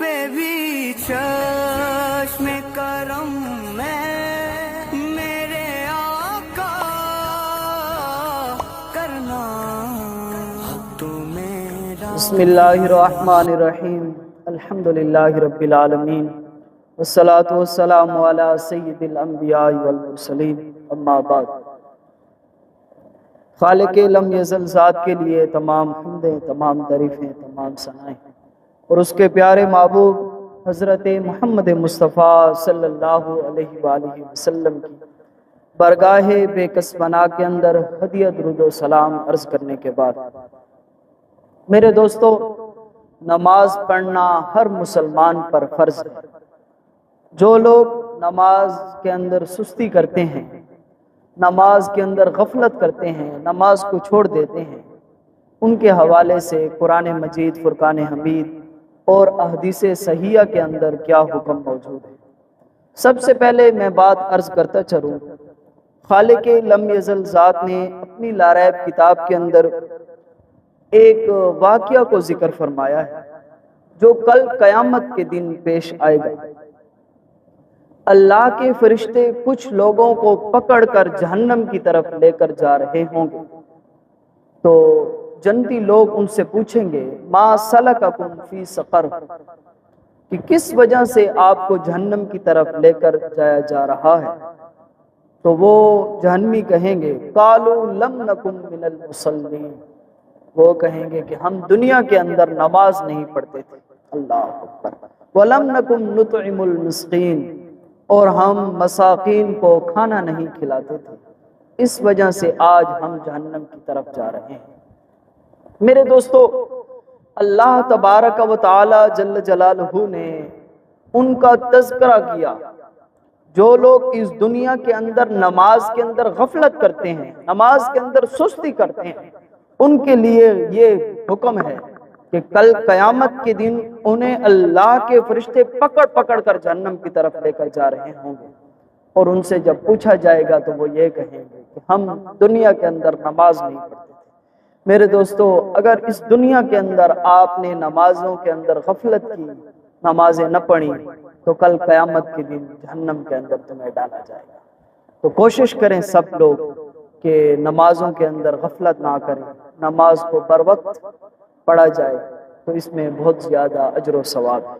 پہ بھی چشم کرم میں میرے آقا کرنا۔ تو میرا بسم اللہ الرحمن الرحیم۔ الحمد للہ رب العالمین۔ والصلاة والسلام علی سید الانبیاء والمرسلین۔ اما بعد۔ خالق لم یزل ذات کے لیے تمام حمدیں، تمام تعریفیں، تمام ثنائیں۔ اور اس کے پیارے محبوب حضرت محمد مصطفیٰ صلی اللہ علیہ وآلہ وسلم کی برگاہ بے کسبنا کے اندر ہدیت درود و سلام عرض کرنے کے بعد۔ میرے دوستو، نماز پڑھنا ہر مسلمان پر فرض ہے۔ جو لوگ نماز کے اندر سستی کرتے ہیں، نماز کے اندر غفلت کرتے ہیں، نماز کو چھوڑ دیتے ہیں، ان کے حوالے سے قرآن مجید، فرقان حمید اور احدیث صحیحہ کے اندر کیا حکم موجود ہے؟ سب سے پہلے میں بات عرض کرتا چلوں۔ خالق لم یزل ذات نے اپنی لارائب کتاب کے اندر ایک واقعہ کو ذکر فرمایا ہے، جو کل قیامت کے دن پیش آئے گا۔ اللہ کے فرشتے کچھ لوگوں کو پکڑ کر جہنم کی طرف لے کر جا رہے ہوں گے۔ تو جنتی لوگ ان سے پوچھیں گے، ما سلککم فی سقر؟ کہ کس وجہ سے آپ کو جہنم کی طرف لے کر جایا جا رہا ہے؟ تو وہ جہنمی کہیں گے کالو لم نکم من المسلمین وہ کہیں گے کہ ہم دنیا کے اندر نماز نہیں پڑھتے تھے۔ اللہ اکبر۔ ولم نکم نطعم المسکین اور ہم مساکین کو کھانا نہیں کھلاتے تھے۔ اس وجہ سے آج ہم جہنم کی طرف جا رہے ہیں۔ میرے دوستو، اللہ تبارک و تعالی جل جلالہ نے ان کا تذکرہ کیا۔ جو لوگ اس دنیا کے اندر نماز کے اندر غفلت کرتے ہیں، نماز کے اندر سستی کرتے ہیں، ان کے لیے یہ حکم ہے کہ کل قیامت کے دن انہیں اللہ کے فرشتے پکڑ پکڑ کر جہنم کی طرف لے کر جا رہے ہوں گے۔ اور ان سے جب پوچھا جائے گا تو وہ یہ کہیں گے کہ ہم دنیا کے اندر نماز نہیں پڑھتے۔ میرے دوستو، اگر اس دنیا کے اندر آپ نے نمازوں کے اندر غفلت کی، نمازیں نہ پڑھی، تو کل قیامت کے دن جہنم کے اندر تمہیں ڈالا جائے گا۔ تو کوشش کریں سب لوگ کہ نمازوں کے اندر غفلت نہ کریں، نماز کو بر وقت پڑھا جائے، تو اس میں بہت زیادہ اجر و ثواب ہے۔